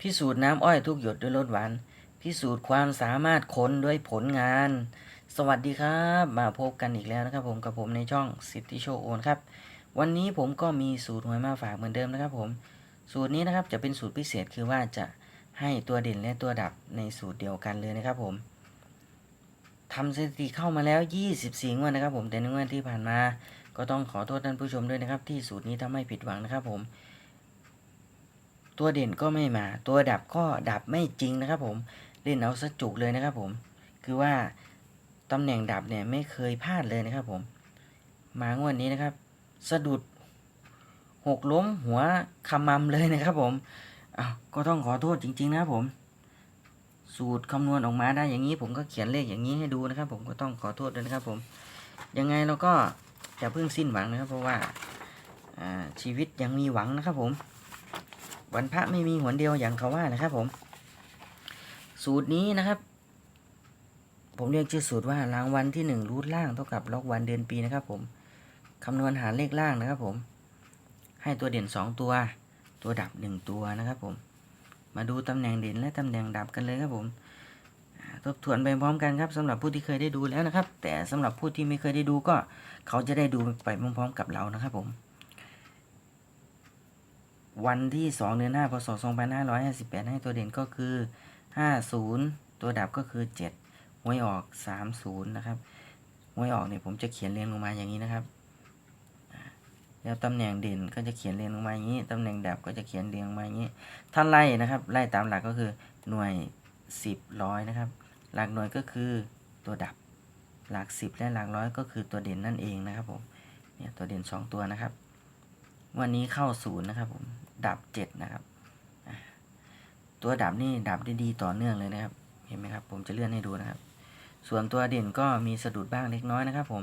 พิสูจน์น้ำอ้อยทุกหยดด้วยรสหวาน พิสูจน์ความสามารถค้นด้วยผลงาน สวัสดีครับ มาพบกันอีกแล้วนะครับผมกับผมในช่องสิทธิโชโอนครับ วันนี้ผมก็มีสูตรหวยมาฝากเหมือนเดิมนะครับผม สูตรนี้นะครับจะเป็นสูตรพิเศษคือว่าจะให้ตัวเด่นและตัวดับในสูตรเดียวกันเลยนะครับผมทำสถิติเข้ามาแล้ว 24งวดนะครับผมแต่ในงวดที่ผ่านมา ก็ต้องขอโทษท่านผู้ชมด้วยนะครับ ที่สูตรนี้ทำให้ผิดหวังนะครับผม ตัวเด่นก็ไม่มา ตัวดับก็ดับไม่จริงนะครับผมเล่นเอาสะจุกเลยนะครับผม คือว่าตำแหน่งดับเนี่ยไม่เคยพลาดเลยนะครับผม มางวดนี้นะครับ สะดุดหกล้มหัวขมำเลยนะครับผมอ้าวก็ต้องขอโทษจริง ๆ นะครับผม สูตรคำนวณออกมาได้อย่างนี้ ผมก็เขียนเลขอย่างนี้ให้ดูนะครับ ผมก็ต้องขอโทษด้วยนะครับ ผม ยังไงเราก็อย่าเพิ่งสิ้นหวังนะครับ เพราะว่าชีวิตยังมีหวังนะครับผม วันพระไม่มีหนเดียวอย่างเขาว่านะครับผม สูตรนี้นะครับ ผมเรียกชื่อสูตรว่ารางวัลที่หนึ่งรูทล่างเท่ากับล็อกวันเดือนปีนะครับ ผมคำนวณหาเลขล่างนะครับ ผม ให้ตัวเด่นสองตัว ตัวดับหนึ่งตัวนะครับผม มาดูตำแหน่งเด่นและตำแหน่งดับกันเลยครับผมทบทวนไปพร้อมกันครับสำหรับผู้ที่เคยได้ดูแล้วนะครับ แต่สำหรับผู้ที่ไม่เคยได้ดูก็ เขาจะได้ดูไปพร้อมๆกับเรานะครับผม วันที่สองเดือนห้าพศสองพันห้าร้อยห้าสิบแปดให้ตัวเด่นก็คือห้าศูนย์ตัวดับก็คือเจ็ดหวยออกสามศูนย์นะครับหวยออกเนี่ยผมจะเขียนเรียงลงมาอย่างนี้นะครับ แล้วตำแหน่งเด่นก็จะเขียนเรียงลงมาอย่างนี้ ตำแหน่งดับก็จะเขียนเรียงลงมาอย่างนี้ ถ้าไล่นะครับ ไล่ตามหลักก็คือหน่วยสิบร้อยนะครับ หลักหน่วยก็คือตัวดับ หลักสิบและหลักร้อยก็คือตัวเด่นนั่นเองนะครับผม เนี่ยตัวเด่นสองตัวนะครับวันนี้เข้าศูนย์นะครับผม ดับเจ็ดนะครับ ตัวดับนี่ดับได้ดีต่อเนื่องเลยนะครับ เห็นไหมครับ ผมจะเลื่อนให้ดูนะครับ ส่วนตัวเด่นก็มีสะดุดบ้างเล็กน้อยนะครับ ผม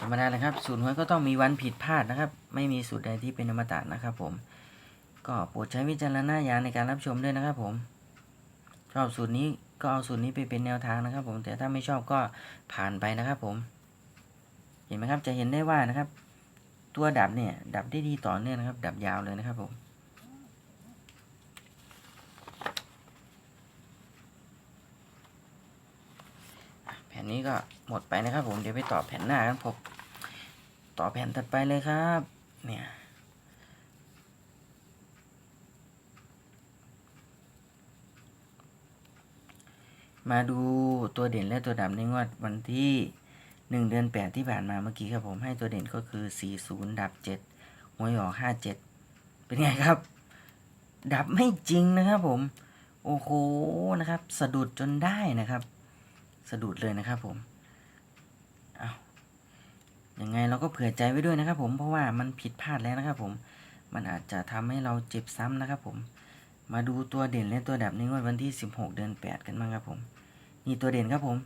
ธรรมดาเลยครับ สูตรหวยก็ต้องมีวันผิดพลาดนะครับ ไม่มีสูตรใดที่เป็นอมตะนะครับ ผม ก็โปรดใช้วิจารณญาณในการรับชมด้วยนะครับ ผมชอบสูตรนี้ก็เอาสูตรนี้ไปเป็นแนวทางนะครับ ผมแต่ถ้าไม่ชอบก็ผ่านไปนะครับ ผม เห็นไหมครับจะเห็นได้ว่านะครับ ตัวดับเนี่ย ดับได้ดีต่อเนื่องนะครับ ดับยาวเลยนะครับผมแผ่นนี้ก็หมดไปนะครับผมเดี๋ยวไปต่อแผ่นหน้ากันผมต่อแผ่นถัดไปเลยครับ เนี่ยมาดูตัวเด่นและตัวดับในงวดวันที่ หนึ่งเดือนแปดที่ผ่านมาเมื่อกี้ครับผมให้ตัวเด่นก็คือสี่ศูนย์ดับเจ็ดหวยออกห้าเจ็ดเป็นไงครับ ดับไม่จริงนะครับผม โอ้โหนะครับ สะดุดจนได้นะครับ สะดุดเลยนะครับผมเอายังไงเราก็เผื่อใจไว้ด้วยนะครับ ผมเพราะว่ามันผิดพลาดแล้วนะครับ ผมมันอาจจะทำให้เราเจ็บซ้ำนะครับ ผม มาดูตัวเด่นและตัวดับในวดวันที่ 16 เดือน 8 กันบ้างครับผม นี่ตัวเด่นครับผม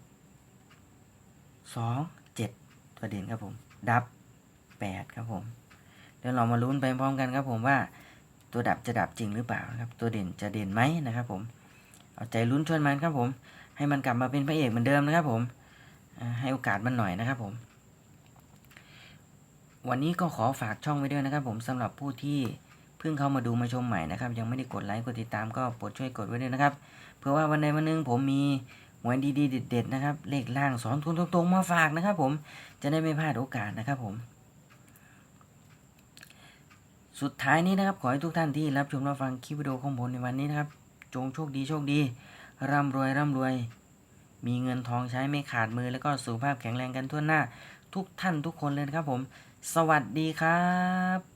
2 7ตัวเด่นครับผม ดับ8ครับผม เดี๋ยวเรามาลุ้นไปพร้อมกันครับผมว่า ตัวดับจะดับจริงหรือเปล่านะครับ ตัวเด่นจะเด่นไหมนะครับผม เอาใจลุ้นชวนมันครับผม ให้มันกลับมาเป็นพระเอกเหมือนเดิมนะครับผมให้โอกาสมันหน่อยนะครับผม วันนี้ก็ขอฝากช่องไว้ด้วยนะครับผมสำหรับผู้ที่เพิ่งเข้ามาดูมาชมใหม่นะครับ ยังไม่ได้กดไลค์กดติดตามก็โปรดช่วยกดไว้ด้วยนะครับ เพื่อว่าวันใดวันหนึ่งผมมี หวยดีๆเด็ดๆนะครับ เลขล่างสอนทุนตรงๆมาฝากนะครับผมจะได้ไม่พลาดโอกาสนะครับผม สุดท้ายนี้นะครับ ขอให้ทุกท่านที่รับชมรับฟังคลิปวิดีโอของผมในวันนี้นะครับ จงโชคดีโชคดี ร่ำรวยร่ำรวย มีเงินทองใช้ไม่ขาดมือ แล้วก็สุขภาพแข็งแรงกันทั่วหน้า ทุกท่านทุกคนเลยครับผม สวัสดีครับ